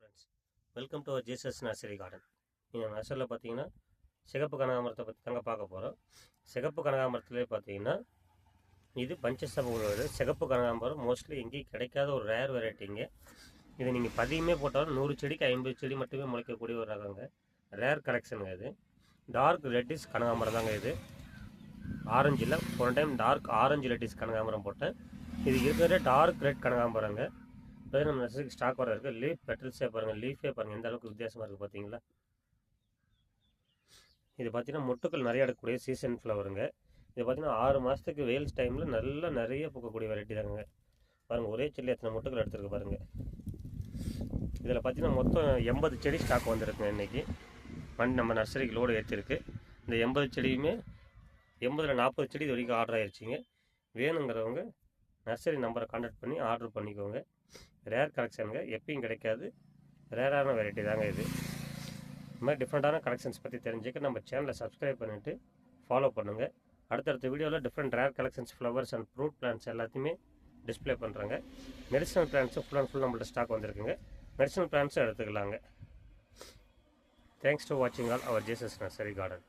Friends welcome to our Jesus nursery garden நீங்கள் நர்சரியில் பார்த்தீங்கன்னா சிகப்பு கனகாமரத்தை பற்றி தாங்க பார்க்க போகிறோம் சிகப்பு கனகாமரத்துலேயே பார்த்தீங்கன்னா இது பஞ்சசப சிகப்பு கனகாமரம். மோஸ்ட்லி எங்கேயும் கிடைக்காத ஒரு ரேர் வெரைட்டிங்க இது நீங்கள் பதியமே போட்டாலும் நூறு செடிக்கு ஐம்பது செடி மட்டுமே முளைக்கக்கூடிய ஒரு ரகங்க. ரேர் கலெக்ஷனுங்க இது. டார்க் ரெட்டிஸ் கனகாமரம் தாங்க இது. ஆரஞ்சில் போன டைம் டார்க் ஆரஞ்சு ரெட்டிஸ் கனகாமரம் போட்டேன். இது இருக்கிற டார்க் ரெட் கனகாமரங்க. இப்போ நம்ம நர்சரிக்கு ஸ்டாக் வர இருக்குது லீஃப் பெட்ரல்ஸே பாருங்கள் லீஃபே பாருங்கள் எந்த அளவுக்கு வித்தியாசமாக இருக்குது பார்த்தீங்களா இது பார்த்தீங்கன்னா மொட்டுக்கள் நிறைய எடுக்கக்கூடிய சீசன் ஃப்ளவருங்க இது பார்த்தீங்கன்னா ஆறு மாதத்துக்கு வெயில்ஸ் டைமில் நல்லா நிறைய பூக்கக்கூடிய வெரைட்டி தாங்க. பாருங்கள் ஒரே செல்லி எத்தனை மொட்டுக்கள் எடுத்துருக்கு பாருங்கள் இதில் பார்த்தீங்கன்னா மொத்தம் எண்பது செடி ஸ்டாக் வந்திருக்குங்க இன்றைக்கி மண் நம்ம நர்சரிக்கு லோடு ஏற்றிருக்கு இந்த எண்பது செடியுமே எண்பதில் நாற்பது செடி இது வரைக்கும் ஆர்டர் ஆயிடுச்சிங்க வேணுங்கிறவங்க நர்சரி நம்பரை காண்டாக்ட் பண்ணி ஆர்டர் பண்ணிக்கோங்க. ரேர் கலெக்ஷனுங்க எப்பயும் கிடைக்காது. ரேரான வெரைட்டி தாங்க இது. இது மாதிரி டிஃப்ரெண்ட்டான கலெக்ஷன்ஸ் பற்றி தெரிஞ்சுக்க நம்ம சேனலை சப்ஸ்கிரைப் பண்ணிவிட்டு ஃபாலோ பண்ணுங்கள் அடுத்தடுத்த வீடியோவில் different rare collections flowers and fruit plants எல்லாத்தையுமே டிஸ்ப்ளே பண்ணுறாங்க மெடிசனல் பிளான்ஸும் ஃபுல் அண்ட் ஃபுல் நம்மள்ட்ட ஸ்டாக் வந்திருக்குங்க. மெடிசனல் பிளான்ஸும் எடுத்துக்கலாங்க. தேங்க்ஸ் டு வாட்சிங் all our Jesus nursery garden